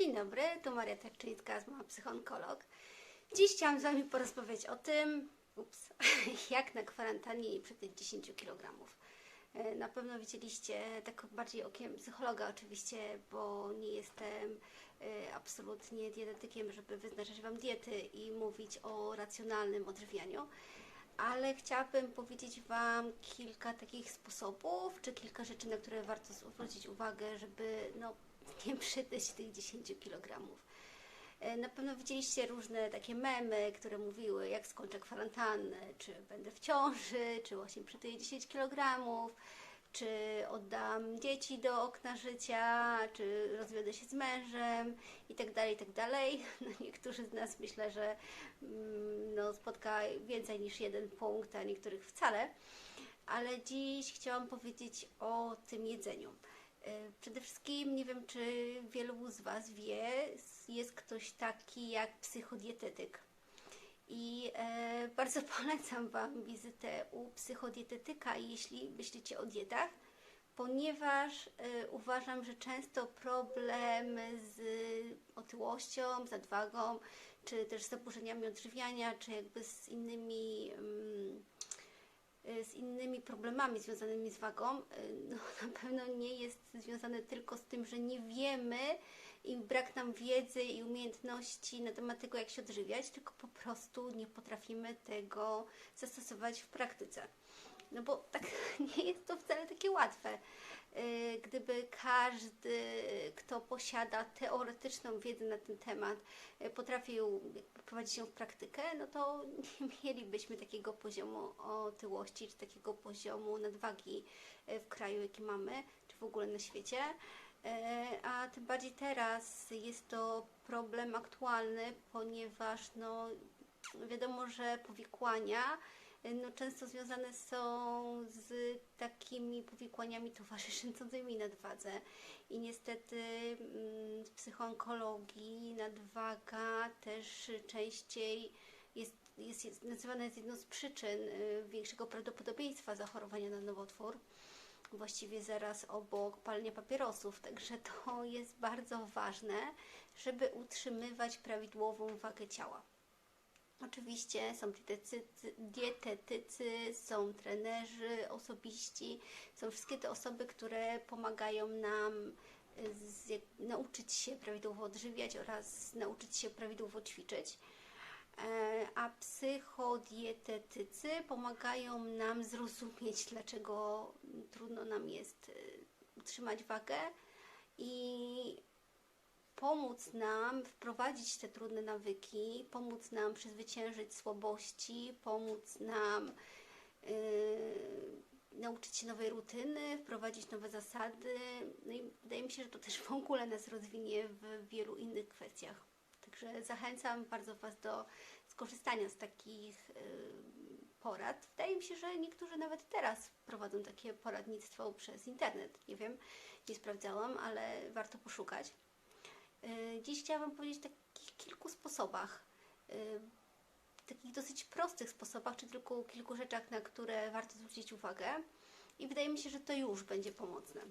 Dzień dobry, tu Maria Tarczyńska, moja psychonkolog. Dziś chciałam z Wami porozmawiać o tym, ups, jak na kwarantannie nie przytyć 10 kg. Na pewno widzieliście tak bardziej okiem psychologa oczywiście, bo nie jestem e, absolutnie dietetykiem, żeby wyznaczać Wam diety i mówić o racjonalnym odżywianiu ale chciałabym powiedzieć Wam kilka takich sposobów, czy kilka rzeczy, na które warto zwrócić uwagę, żeby no, nie przytyć tych 10 kg. E, Na pewno widzieliście różne takie memy, które mówiły, jak skończę kwarantannę, czy będę w ciąży, czy właśnie przytyję 10 kg, czy oddam dzieci do okna życia, czy rozwiodę się z mężem i tak dalej, i tak. No, niektórzy z nas myślę, że mm, no, spotka więcej niż jeden punkt, a niektórych wcale. Ale dziś chciałam powiedzieć o tym jedzeniu. E, Przede wszystkim nie wiem, czy wielu z Was wie, jest ktoś taki jak psychodietetyk. I e, bardzo polecam Wam wizytę u psychodietetyka, jeśli myślicie o dietach, ponieważ e, uważam, że często problem z otyłością, z nadwagą, czy też z zaburzeniami odżywiania, czy jakby z innymi. Mm, z innymi problemami związanymi z wagą, y, no, na pewno nie jest związane tylko z tym, że nie wiemy i brak nam wiedzy i umiejętności na temat tego, jak się odżywiać, tylko po prostu nie potrafimy tego zastosować w praktyce. No bo tak nie jest to wcale takie łatwe. Y, Gdyby każdy, kto posiada teoretyczną wiedzę na ten temat, y, potrafił prowadzić ją w praktykę, no to nie mielibyśmy takiego poziomu otyłości, czy takiego poziomu nadwagi y, w kraju, jaki mamy, czy w ogóle na świecie. A tym bardziej teraz jest to problem aktualny, ponieważ no, wiadomo, że powikłania no, często związane są z takimi powikłaniami towarzyszącymi nadwadze. I niestety mm, w psychoonkologii nadwaga też częściej jest, jest, jest nazywana jest jedną z przyczyn y, większego prawdopodobieństwa zachorowania na nowotwór. Właściwie zaraz obok palenia papierosów, także to jest bardzo ważne, żeby utrzymywać prawidłową wagę ciała. Oczywiście są dietetycy, dietetycy, są trenerzy osobiści, są wszystkie te osoby, które pomagają nam z, nauczyć się prawidłowo odżywiać oraz nauczyć się prawidłowo ćwiczyć. E, A psychodietetycy pomagają nam zrozumieć, dlaczego trudno nam jest y, utrzymać wagę i pomóc nam wprowadzić te trudne nawyki, pomóc nam przezwyciężyć słabości, pomóc nam yy, nauczyć się nowej rutyny, wprowadzić nowe zasady. No i wydaje mi się, że to też w ogóle nas rozwinie w wielu innych kwestiach. Także zachęcam bardzo Was do skorzystania z takich yy, porad. Wydaje mi się, że niektórzy nawet teraz prowadzą takie poradnictwo przez internet. Nie wiem, nie sprawdzałam, ale warto poszukać. Dziś chciałabym powiedzieć o takich kilku sposobach, y, takich dosyć prostych sposobach, czy tylko kilku rzeczach, na które warto zwrócić uwagę. I wydaje mi się, że to już będzie pomocne.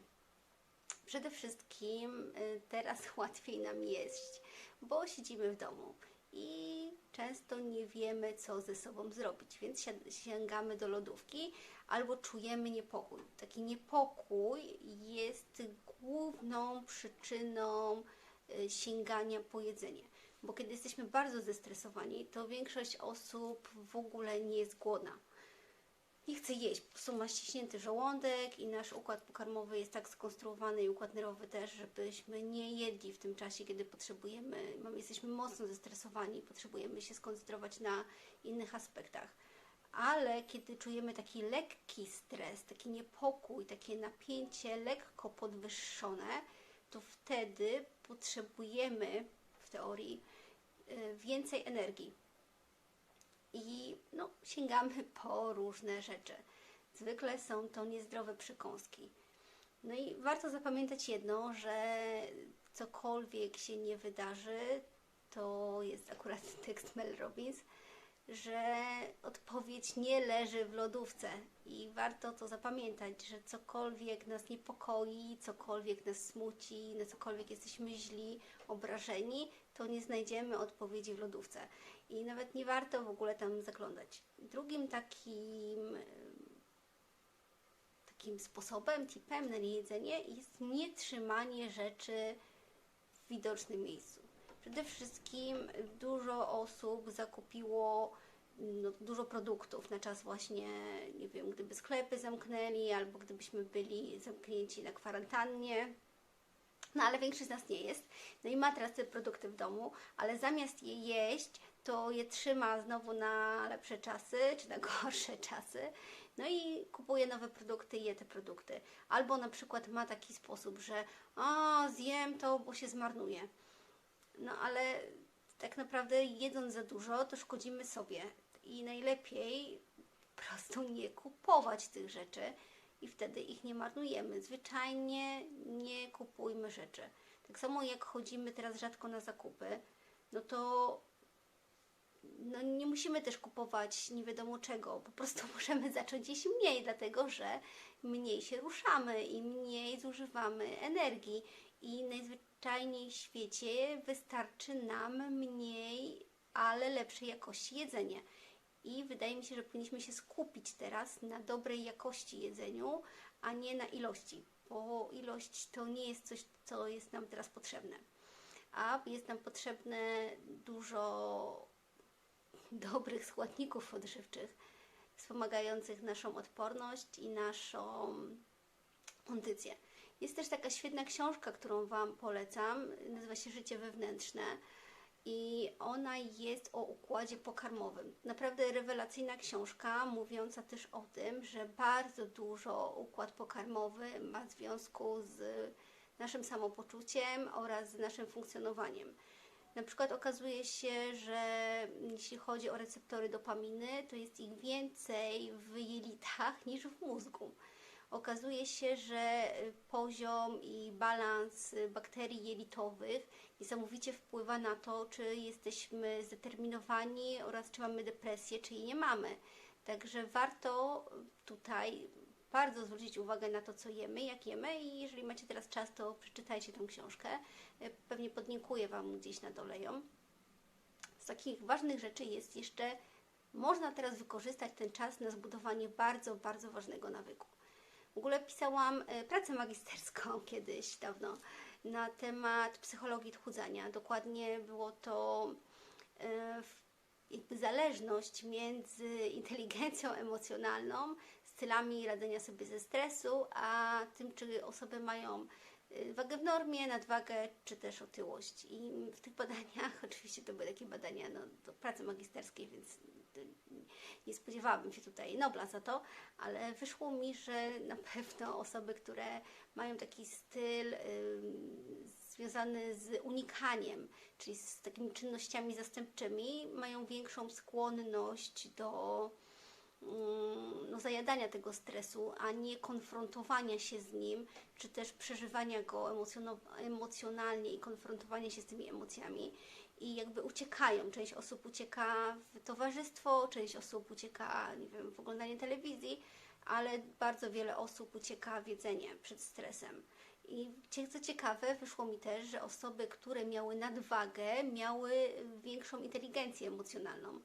Przede wszystkim y, teraz łatwiej nam jeść, bo siedzimy w domu i często nie wiemy, co ze sobą zrobić, więc si- sięgamy do lodówki albo czujemy niepokój. Taki niepokój jest główną przyczyną sięgania po jedzenie. Bo kiedy jesteśmy bardzo zestresowani, to większość osób w ogóle nie jest głodna. Nie chce jeść, po prostu ma ściśnięty żołądek i nasz układ pokarmowy jest tak skonstruowany i układ nerwowy też, żebyśmy nie jedli w tym czasie, kiedy potrzebujemy, mamy, jesteśmy mocno zestresowani, potrzebujemy się skoncentrować na innych aspektach. Ale kiedy czujemy taki lekki stres, taki niepokój, takie napięcie lekko podwyższone, to wtedy potrzebujemy w teorii y, więcej energii. I no, sięgamy po różne rzeczy. Zwykle są to niezdrowe przekąski. No i warto zapamiętać jedno, że cokolwiek się nie wydarzy, to jest akurat tekst Mel Robbins, że odpowiedź nie leży w lodówce i warto to zapamiętać, że cokolwiek nas niepokoi, cokolwiek nas smuci, na cokolwiek jesteśmy źli, obrażeni, to nie znajdziemy odpowiedzi w lodówce i nawet nie warto w ogóle tam zaglądać. Drugim takim takim sposobem, tipem na niejedzenie jest nie trzymanie rzeczy w widocznym miejscu. Przede wszystkim dużo osób zakupiło no, dużo produktów na czas właśnie, nie wiem, gdyby sklepy zamknęli, albo gdybyśmy byli zamknięci na kwarantannie. No ale większość z nas nie jest. No i ma teraz te produkty w domu, ale zamiast je jeść, to je trzyma znowu na lepsze czasy, czy na gorsze czasy. No i kupuje nowe produkty i je te produkty. Albo na przykład ma taki sposób, że o, zjem to, bo się zmarnuje. No ale tak naprawdę jedząc za dużo, to szkodzimy sobie. I najlepiej po prostu nie kupować tych rzeczy i wtedy ich nie marnujemy. Zwyczajnie nie kupujmy rzeczy. Tak samo jak chodzimy teraz rzadko na zakupy, no to no nie musimy też kupować nie wiadomo czego, po prostu możemy zacząć jeść mniej, dlatego że mniej się ruszamy i mniej zużywamy energii i najzwyczajniej w świecie wystarczy nam mniej, ale lepszej jakości jedzenie. I wydaje mi się, że powinniśmy się skupić teraz na dobrej jakości jedzeniu, a nie na ilości, bo ilość to nie jest coś, co jest nam teraz potrzebne. A jest nam potrzebne dużo dobrych składników odżywczych, wspomagających naszą odporność i naszą kondycję. Jest też taka świetna książka, którą Wam polecam, nazywa się Życie wewnętrzne i ona jest o układzie pokarmowym. Naprawdę rewelacyjna książka, mówiąca też o tym, że bardzo dużo układ pokarmowy ma związku z naszym samopoczuciem oraz z naszym funkcjonowaniem. Na przykład okazuje się, że jeśli chodzi o receptory dopaminy, to jest ich więcej w jelitach niż w mózgu. Okazuje się, że poziom i balans bakterii jelitowych niesamowicie wpływa na to, czy jesteśmy zdeterminowani oraz czy mamy depresję, czy jej nie mamy. Także warto tutaj bardzo zwrócić uwagę na to, co jemy, jak jemy i jeżeli macie teraz czas, to przeczytajcie tę książkę. Pewnie podlinkuję Wam gdzieś na dole ją. Z takich ważnych rzeczy jest jeszcze, można teraz wykorzystać ten czas na zbudowanie bardzo, bardzo ważnego nawyku. W ogóle pisałam e, pracę magisterską kiedyś, dawno, na temat psychologii odchudzania. Dokładnie było to e, jakby zależność między inteligencją emocjonalną, stylami radzenia sobie ze stresu, a tym, czy osoby mają y, wagę w normie, nadwagę, czy też otyłość. I w tych badaniach, oczywiście to były takie badania no, do pracy magisterskiej, więc nie spodziewałabym się tutaj Nobla za to, ale wyszło mi, że na pewno osoby, które mają taki styl związany z unikaniem, czyli z takimi czynnościami zastępczymi, mają większą skłonność do mm, no, zajadania tego stresu, a nie konfrontowania się z nim, czy też przeżywania go emocjonalnie i konfrontowania się z tymi emocjami. I jakby uciekają. Część osób ucieka w towarzystwo, część osób ucieka, nie wiem, w oglądanie telewizji, ale bardzo wiele osób ucieka w jedzenie przed stresem. I co ciekawe, wyszło mi też, że osoby, które miały nadwagę, miały większą inteligencję emocjonalną.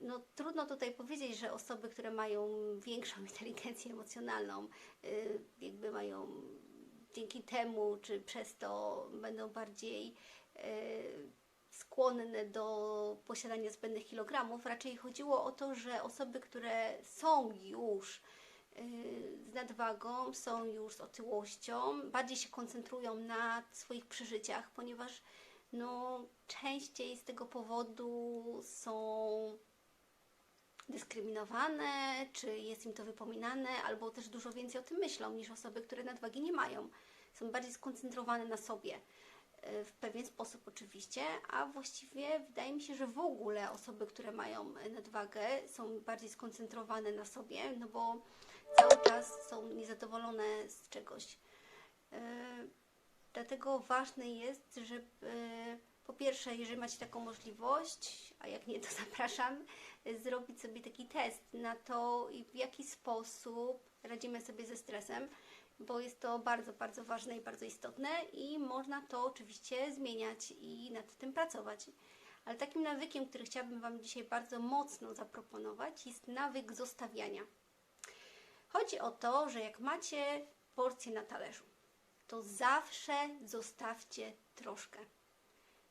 No, trudno tutaj powiedzieć, że osoby, które mają większą inteligencję emocjonalną, e, jakby mają dzięki temu, czy przez to będą bardziej skłonne do posiadania zbędnych kilogramów. Raczej chodziło o to, że osoby, które są już z nadwagą, są już z otyłością, bardziej się koncentrują na swoich przeżyciach, ponieważ no, częściej z tego powodu są dyskryminowane, czy jest im to wypominane, albo też dużo więcej o tym myślą niż osoby, które nadwagi nie mają. Są bardziej skoncentrowane na sobie e, w pewien sposób oczywiście, a właściwie wydaje mi się, że w ogóle osoby, które mają nadwagę są bardziej skoncentrowane na sobie, no bo cały czas są niezadowolone z czegoś. E, dlatego ważne jest, żeby Po pierwsze, jeżeli macie taką możliwość, a jak nie, to zapraszam, y, zrobić sobie taki test na to, w jaki sposób radzimy sobie ze stresem, bo jest to bardzo, bardzo ważne i bardzo istotne i można to oczywiście zmieniać i nad tym pracować. Ale takim nawykiem, który chciałabym Wam dzisiaj bardzo mocno zaproponować, jest nawyk zostawiania. Chodzi o to, że jak macie porcję na talerzu, to zawsze zostawcie troszkę.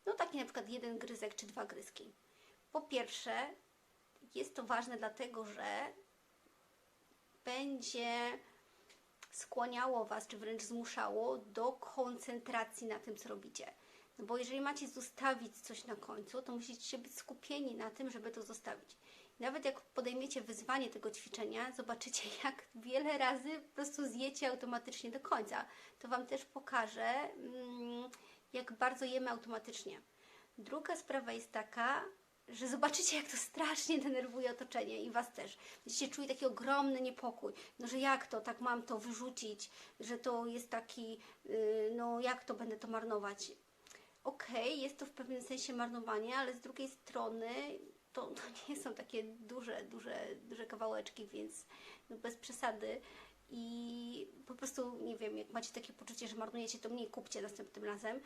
No taki na przykład jeden gryzek czy dwa gryzki. Po pierwsze, jest to ważne dlatego, że będzie skłaniało Was, czy wręcz zmuszało do koncentracji na tym, co robicie. No bo jeżeli macie zostawić coś na końcu, to musicie być skupieni na tym, żeby to zostawić. Nawet jak podejmiecie wyzwanie tego ćwiczenia, zobaczycie, jak wiele razy po prostu zjecie automatycznie do końca. To Wam też pokaże, mm, jak bardzo jemy automatycznie. Druga sprawa jest taka, że zobaczycie, jak to strasznie denerwuje otoczenie i Was też. Będziecie czuli taki ogromny niepokój, no że jak to, tak mam to wyrzucić, że to jest taki, yy, no jak to będę to marnować. Okej, okay, jest to w pewnym sensie marnowanie, ale z drugiej strony to, to nie są takie duże, duże, duże kawałeczki, więc no bez przesady. I po prostu, nie wiem, jak macie takie poczucie, że marnujecie, to mniej kupcie następnym razem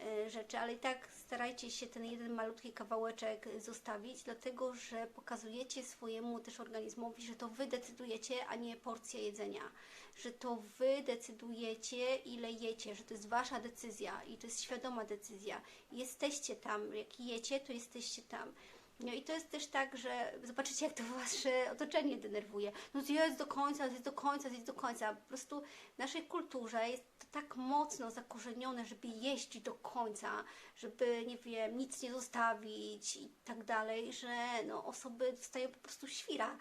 e, rzeczy, ale i tak starajcie się ten jeden malutki kawałeczek zostawić, dlatego że pokazujecie swojemu też organizmowi, że to Wy decydujecie, a nie porcja jedzenia, że to Wy decydujecie, ile jecie, że to jest Wasza decyzja i to jest świadoma decyzja. Jesteście tam, jak jecie, to jesteście tam. No i to jest też tak, że zobaczycie, jak to wasze otoczenie denerwuje. No zjedz do końca, zjedz do końca, zjedz do końca. Po prostu w naszej kulturze jest to tak mocno zakorzenione, żeby jeść do końca, żeby, nie wiem, nic nie zostawić i tak dalej, że no, osoby dostają po prostu świra.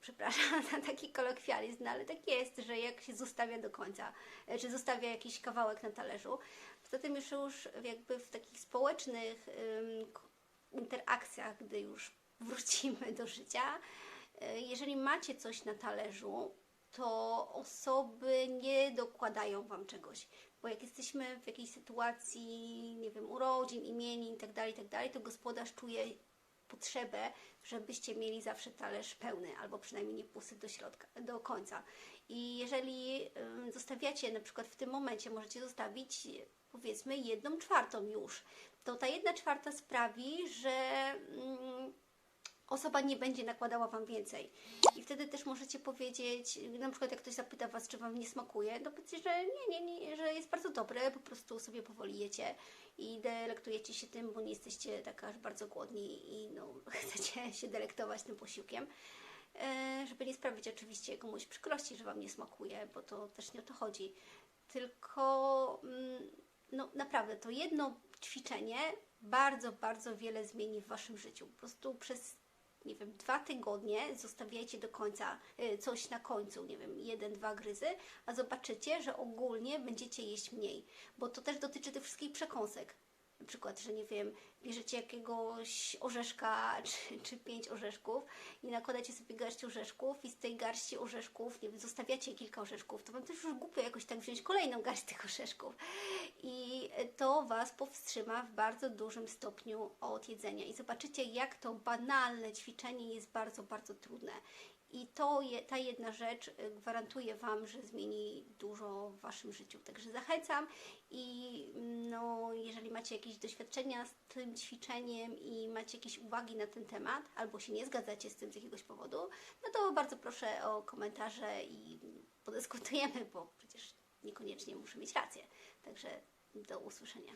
Przepraszam za taki kolokwializm, no, ale tak jest, że jak się zostawia do końca, e, czy zostawia jakiś kawałek na talerzu, poza tym już, już jakby w takich społecznych interakcjach, gdy już wrócimy do życia, e, jeżeli macie coś na talerzu, to osoby nie dokładają Wam czegoś. Bo jak jesteśmy w jakiejś sytuacji, nie wiem, urodzin, imienin itd., tak itd., tak to gospodarz czuje potrzebę, żebyście mieli zawsze talerz pełny, albo przynajmniej nie pusty do środka, do końca. I jeżeli zostawiacie, na przykład w tym momencie możecie zostawić powiedzmy jedną czwartą już, to ta jedna czwarta sprawi, że mm, osoba nie będzie nakładała Wam więcej. I wtedy też możecie powiedzieć, na przykład jak ktoś zapyta Was, czy Wam nie smakuje, to powiedzcie, że nie, nie, nie, że jest bardzo dobre, po prostu sobie powoli jecie i delektujecie się tym, bo nie jesteście tak aż bardzo głodni i no, chcecie się delektować tym posiłkiem. E, żeby nie sprawić oczywiście komuś przykrości, że Wam nie smakuje, bo to też nie o to chodzi. Tylko mm, no naprawdę to jedno ćwiczenie bardzo, bardzo wiele zmieni w Waszym życiu. Po prostu przez, nie wiem, dwa tygodnie zostawiajcie do końca y, coś na końcu, nie wiem, jeden, dwa gryzy, a zobaczycie, że ogólnie będziecie jeść mniej, bo to też dotyczy tych wszystkich przekąsek na przykład, że nie wiem, bierzecie jakiegoś orzeszka czy, czy pięć orzeszków i nakładacie sobie garść orzeszków i z tej garści orzeszków, nie wiem, zostawiacie kilka orzeszków, to Wam też już głupio jakoś tak wziąć kolejną garść tych orzeszków. I to Was powstrzyma w bardzo dużym stopniu od jedzenia. I zobaczycie, jak to banalne ćwiczenie jest bardzo, bardzo trudne. I to, ta jedna rzecz y, gwarantuje Wam, że zmieni dużo w Waszym życiu. Także zachęcam i no, jeżeli macie jakieś doświadczenia z ćwiczeniem i macie jakieś uwagi na ten temat, albo się nie zgadzacie z tym z jakiegoś powodu, no to bardzo proszę o komentarze i podyskutujemy, bo przecież niekoniecznie muszę mieć rację. Także do usłyszenia.